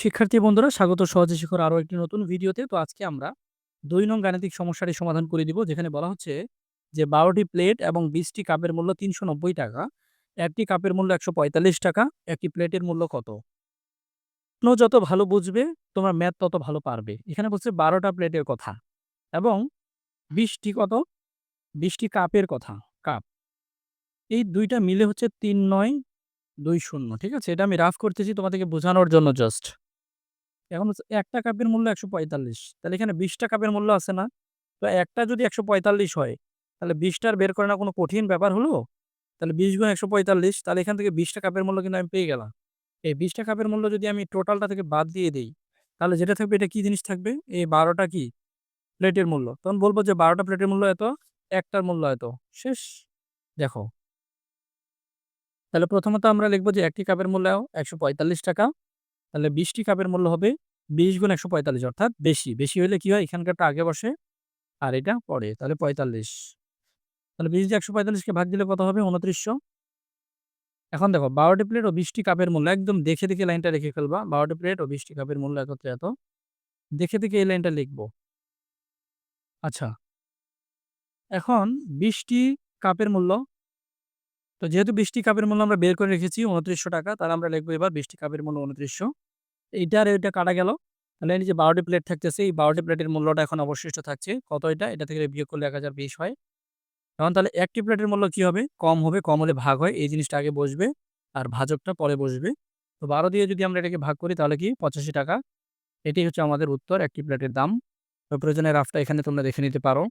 শিক্ষার্থী বন্ধুরা, স্বাগত সহজে শিখর আরও একটি নতুন ভিডিওতে। তো আজকে আমরা দুই নং গাণিতিক সমস্যাটি সমাধান করে দিব, যেখানে বলা হচ্ছে যে বারোটি প্লেট এবং বিশটি কাপের মূল্য তিনশো নব্বই টাকা, একটি কাপের মূল্য একশো পঁয়তাল্লিশ টাকা, একটি প্লেটের মূল্য কত? যত ভালো বুঝবে, তোমার ম্যাথ তত ভালো পারবে। এখানে বলছে বারোটা প্লেটের কথা এবং বিশটি কত? বিশটি কাপের কথা, কাপ। এই দুইটা মিলে হচ্ছে তিন নয় দুই শূন্য, ঠিক আছে? এটা আমি রাফ করতেছি তোমাদেরকে বোঝানোর জন্য জাস্ট এখন একটা কাপের মূল্য একশো পঁয়তাল্লিশ। তাহলে এখানে বিশটা কাপের মূল্য আছে না? তো একটা যদি একশো পঁয়তাল্লিশ হয়, তাহলে বিশটার বের করে না কোনো কঠিন ব্যাপার হলো? তাহলে বিশ গুণ একশো পঁয়তাল্লিশ, তাহলে এখান থেকে বিশটা কাপের মূল্য কিন্তু আমি পেয়ে গেলাম। এই বিশটা কাপের মূল্য যদি আমি টোটালটা থেকে বাদ দিয়ে দিই, তাহলে যেটা থাকবে, এটা কি জিনিস থাকবে? এই বারোটা কি? প্লেটের মূল্য। তখন বলব যে বারোটা প্লেটের মূল্য এত, একটার মূল্য এত। শেষ। দেখো। তাহলে প্রথমত আমরা লিখব যে একটি কাপের মূল্য একশো পঁয়তাল্লিশ টাকা। তাহলে বিশটি কাপের মূল্য হবে বিশ গুণ একশো পঁয়তাল্লিশ অর্থাৎ বেশি। বেশি হলে কি হয়? এখানকারটা আগে বসে আর এটা পরে, তাহলে পঁয়তাল্লিশ। তাহলে বিশ দিয়ে একশো পঁয়তাল্লিশকে ভাগ দিলে কত হবে? উনত্রিশশো এখন দেখো, বারোটি প্লেট ও বিশটি কাপের মূল্য, একদম দেখে দেখে লাইনটা রেখে ফেলবা। বারোটি প্লেট ও বিশটি কাপের মূল্য একত্রে এত। দেখে দেখে এই লাইনটা লিখব। আচ্ছা এখন বিশটি কাপের মূল্য তো যেহেতু বৃষ্টি কাপের মূল্য আমরা বের করে রেখেছি উনত্রিশশো টাকা, তাহলে আমরা লিখব এবার বৃষ্টি কাপের মূল্য উনত্রিশশো। এইটা আর এটা কাটা গেল। তাহলে এই যে বারোটি প্লেট থাকতেছে, এই বারোটি প্লেটের মূল্যটা এখন অবশিষ্ট থাকছে। কত এটা? এটা থেকে বিয়োগ করলে এক হাজার বিশ হয়। এখন তাহলে একটি প্লেটের মূল্য কি হবে? কম হবে, কম হলে ভাগ হয়। এই জিনিসটা আগে বসবে আর ভাজকটা পরে বসবে। তো বারো দিয়ে যদি আমরা এটাকে ভাগ করি, তাহলে কি? পঁচাশি টাকা। এটি হচ্ছে আমাদের উত্তর, একটি প্লেটের দাম। তো প্রয়োজনে রাফটা এখানে তোমরা দেখে নিতে পারো।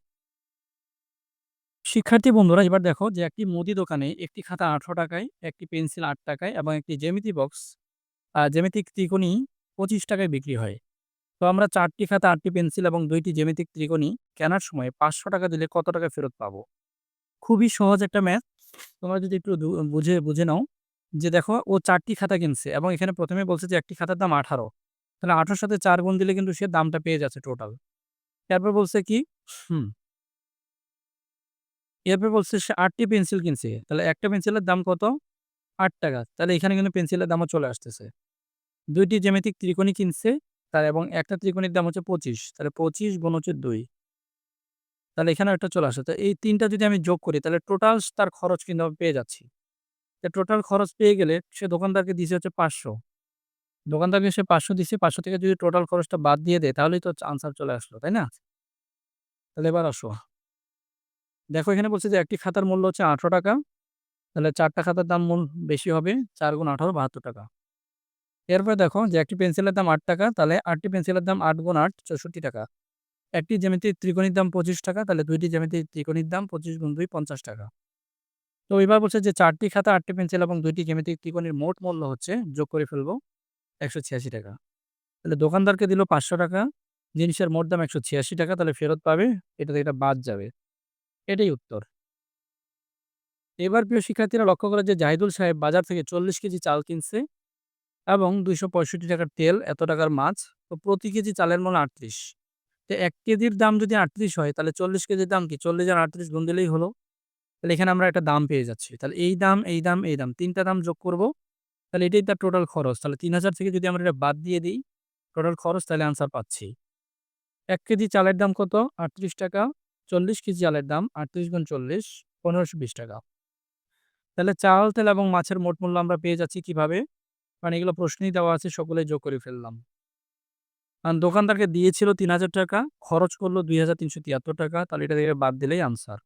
শিক্ষার্থী বন্ধুরা, এবার দেখো যে একটি মুদি দোকানে একটি খাতা আঠারো টাকায়, একটি পেন্সিল আট টাকায় এবং একটি জ্যামিতি বক্স জ্যামিতিক ত্রিকোণী পঁচিশ টাকায় বিক্রি হয়। তো আমরা চারটি খাতা, আটটি পেন্সিল এবং দুইটি জ্যামিতিক ত্রিকোণী কেনার সময় পাঁচশো টাকা দিলে কত টাকা ফেরত পাবো? খুবই সহজ একটা ম্যাথ। তোমরা যদি একটু বুঝে বুঝে নাও যে দেখো ও চারটি খাতা কিনছে এবং এখানে প্রথমে বলছে যে একটি খাতার দাম আঠারো। তাহলে আঠারোর সাথে চার গুণ দিলে কিন্তু সে দামটা পেয়ে যাচ্ছে টোটাল তারপর বলছে কি, হুম এরপর বলছে সে আটটি পেন্সিল কিনছে। তাহলে একটা পেন্সিলের দাম কত? আট টাকা। তাহলে এখানে কিন্তু পেন্সিলের দামও চলে আসতেছে। দুইটি জ্যামিতিক ত্রিকোণী কিনছে, তার এবং একটা ত্রিকোণীর দাম হচ্ছে পঁচিশ। তাহলে পঁচিশ গুণ হচ্ছে দুই। তাহলে এখানে একটা চলে আসে। তো এই তিনটা যদি আমি যোগ করি, তাহলে টোটাল তার খরচ কিন্তু আমি পেয়ে যাচ্ছি। তো টোটাল খরচ পেয়ে গেলে সে দোকানদারকে দিছে হচ্ছে পাঁচশো। দোকানদারকে সে পাঁচশো দিছে, পাঁচশো থেকে যদি টোটাল খরচটা বাদ দিয়ে দেয়, তাহলেই তো আনসার চলে আসলো, তাই না? তাহলে এবার আসো। দেখো এখানে বলছে যে একটি খাতার মূল্য হচ্ছে আঠারো টাকা। তাহলে চারটা খাতার দাম মূল বেশি হবে, চার গুণ আঠারো, বাহাত্তর টাকা। এরপরে দেখো যে একটি পেন্সিলের দাম আট টাকা, তাহলে আটটি পেন্সিলের দাম আট গুণ আট, চৌষট্টি টাকা। একটি জ্যামিতির ত্রিকোণীর দাম পঁচিশ টাকা, তাহলে দুইটি জ্যামিতির ত্রিকোণীর দাম পঁচিশ গুণ দুই, পঞ্চাশ টাকা। তো এবার বলছে যে চারটি খাতা, আটটি পেন্সিল এবং দুইটি জ্যামিতিক ত্রিকোণীর মোট মূল্য হচ্ছে, যোগ করে ফেলব, একশো ছিয়াশি টাকা। তাহলে দোকানদারকে দিল পাঁচশো টাকা, জিনিসের মোট দাম একশো ছিয়াশি টাকা, তাহলে ফেরত পাবে এটা থেকে এটা বাদ যাবে। এটাই উত্তর। এবার প্রিয় শিক্ষার্থীরা লক্ষ্য করে যে জাহিদুল সাহেব বাজার থেকে চল্লিশ কেজি চাল কিনছে এবং দুইশো পঁয়ষট্টি টাকার তেল, এত টাকার মাছ তো প্রতি কেজি চালের মূল্য আটত্রিশ। তো এক কেজির দাম যদি আটত্রিশ হয়, তাহলে চল্লিশ কেজির দাম কি? চল্লিশ আর আটত্রিশ গুণ দিলেই হলো। তাহলে এখানে আমরা একটা দাম পেয়ে যাচ্ছি। তাহলে এই দাম এই দাম এই দাম, তিনটা দাম যোগ করব। তাহলে এটাই তার টোটাল খরচ। তাহলে তিন হাজার থেকে যদি আমরা এটা বাদ দিয়ে দিই টোটাল খরচ, তাহলে আনসার পাচ্ছি। এক কেজি চালের দাম কত? আটত্রিশ টাকা। চল্লিশ কেজি চালের দাম আটত্রিশ গুণ চল্লিশ, পনেরোশো বিশ টাকা। তাহলে চাল, তেল এবং মাছের মোট মূল্য আমরা পেয়ে যাচ্ছি কীভাবে? মানে এগুলো প্রশ্নই দেওয়া আছে সকলে যোগ করে ফেললাম। দোকানদারকে দিয়েছিল তিন হাজার টাকা, খরচ করল দুই হাজার তিনশো তিয়াত্তর টাকা, তাহলে এটা থেকে বাদ দিলেই আনসার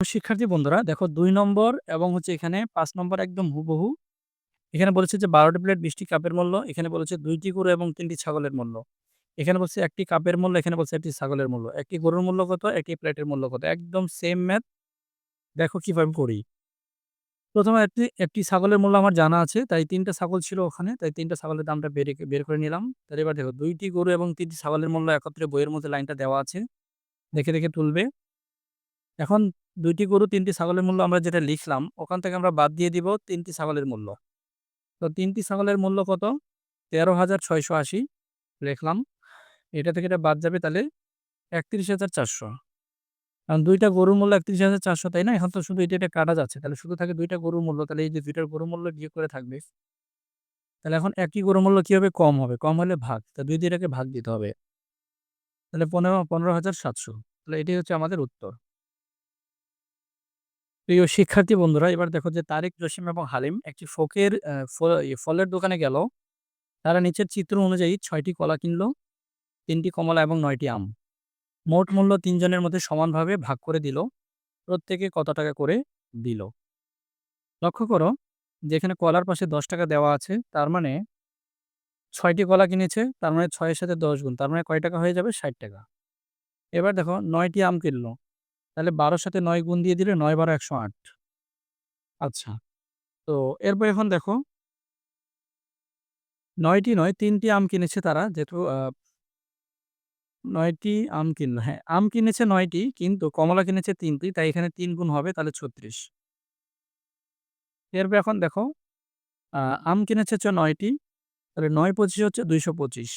শিক্ষার্থী বন্ধুরা, দেখো দুই নম্বর এবং হচ্ছে এখানে পাঁচ নম্বর একদম হুবহু। এখানে বলেছে যে বারোটি প্লেট বিশটি কাপের মূল্য, এখানে বলেছে দুইটি গরু এবং তিনটি ছাগলের মূল্য। এখানে বলছে একটি কাপের মূল্য, এখানে বলছে একটি ছাগলের মূল্য। একটি গরুর মূল্য কত? একটি প্লেটের মূল্য কত? একদম সেম ম্যাথ দেখো কীভাবে করি। প্রথমে একটি একটি ছাগলের মূল্য আমার জানা আছে, তাই তিনটা ছাগল ছিল ওখানে, তাই তিনটা ছাগলের দামটা বের বের করে নিলাম। তাহলে এবার দেখো, দুইটি গরু এবং তিনটি ছাগলের মূল্য একত্রে বইয়ের মধ্যে লাইনটা দেওয়া আছে। দেখে দেখে তুলবে। এখন দুইটি গরু, তিনটি ছাগলের মূল্য আমরা যেটা লিখলাম, ওখান থেকে আমরা বাদ দিয়ে দিব তিনটি ছাগলের মূল্য। তো তিনটি ছাগলের মূল্য কত? তেরো হাজার ছয়শো আশি লিখলাম। এটা থেকে এটা বাদ যাবে তাহলে একত্রিশ হাজার চারশো কারণ দুইটা গরুর মূল্য একত্রিশ হাজার চারশো তাই না এখন তো শুধু এটা এটা কাটা যাচ্ছে তাহলে শুধু থাকে দুইটা গরুর মূল্য তাহলে এই যে দুইটার গরুর মূল্য বিয়োগ করে থাকবে তাহলে এখন একই গরুর মূল্য কি হবে? কম হবে। কম হলে ভাগ। তা ২ দিয়ে এটাকে ভাগ দিতে হবে। তাহলে ১৫ ১৫,৭০০ তাহলে এটাই হচ্ছে আমাদের উত্তর। প্রিয় শিক্ষার্থী বন্ধুরা এবার দেখো যে তারেক, জসিম এবং হালিম একটি ফকের ইয়ে ফলের দোকানে গেল। তারা নিচের চিত্র অনুযায়ী ছয়টি কলা কিনল, ৩ টি কমলা এবং নয়টি আম। মোট মূল্য তিনজনের মধ্যে সমানভাবে ভাগ করে দিল। প্রত্যেকে কত টাকা করে দিল? লক্ষ্য করো যে এখানে কলার পাশে ৳১০ দেওয়া আছে। তার মানে ছয়টি কলা কিনেছে। তার মানে ছয়ের সাথে ১০ গুণ। তার মানে কয় টাকা হয়ে যাবে? ৳৬০ এবার দেখো, নয়টি আম কিনল। তাহলে ১২ র সাথে নয় গুণ দিয়ে দিলে ৯ ১২ ১০৮ আচ্ছা। তো এরপর এখন দেখো, নয়টি নয়, তিনটি আম কিনেছে তারা, যেহেতু আ ৯ টি আম কিনল। হ্যাঁ, আম কিনেছে ৯ টি কিন্তু কমলা কিনেছে ৩ টি। তাই এখানে ৩ গুণ হবে তাহলে ৩৬ এরপর এখন দেখো আম কিনেছে হচ্ছে ৯ টি। তাহলে ৯ ২৫ হচ্ছে ২২৫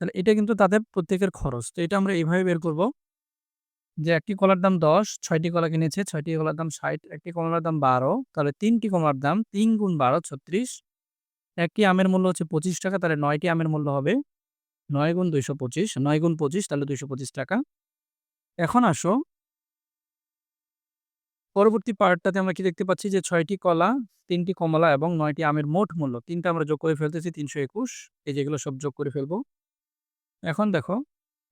তাহলে এটা কিন্তু তাদের প্রত্যেকের খরচ। তো এটা আমরা এইভাবে বের করব। যে একটি কলার দাম ১০, ৬ টি কলা কিনেছে, ৬ টি কলার দাম ৬০, একটি কমলার দাম ১২, তাহলে ৩ টি কমলার দাম ৩ গুণ ১২ ৩৬ একটি আমের মূল্য হচ্ছে ৳২৫ তাহলে ৯ টি আমের মূল্য হবে ৯ গুণ ২২৫ ৯ গুণ ২৫ তাহলে ৳২২৫ এখন আসো পরবর্তী পার্টটাতে আমরা কি দেখতে পাচ্ছি যে ছয়টি কলা, তিনটি কমলা এবং নয়টি আমের মোট মূল্য ৩ টা আমরা যোগ করে ফেলতেছি ৩২১ এই যেগুলো সব যোগ করে ফেলব। এখন দেখো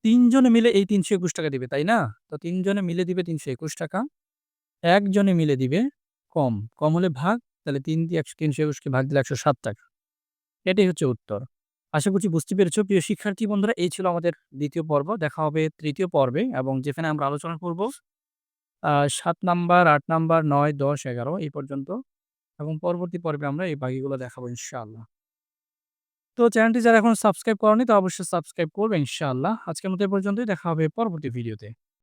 তিনজনে মিলে এই ৳৩২১ দিবে, তাই না? তো তিনজনে মিলে দিবে তিনশো একুশ টাকা একজনে মিলে দিবে কম। কম হলে ভাগ তাহলে ৩ দিয়ে ৩২১ কে ভাগ দিলে ৳১০৭ এটাই হচ্ছে উত্তর। আশা করছি বুঝতে পেরেছ প্রিয় শিক্ষার্থী বন্ধুরা এই ছিল আমাদের দ্বিতীয় পর্ব। দেখা হবে তৃতীয় পর্বে এবং যেখানে আমরা আলোচনা করব ৭ নাম্বার, আট নাম্বার, নয় দশ এগারো এই পর্যন্ত এবং পরবর্তী পর্বে আমরা এই বাকিগুলো দেখাবো ইনশাআল্লাহ। তো চ্যানেলটি যারা এখন সাবস্ক্রাইব করোনি তো অবশ্যই সাবস্ক্রাইব করবে ইনশাআল্লাহ। আজকের মতো পর্যন্তই দেখা হবে পরবর্তী ভিডিওতে।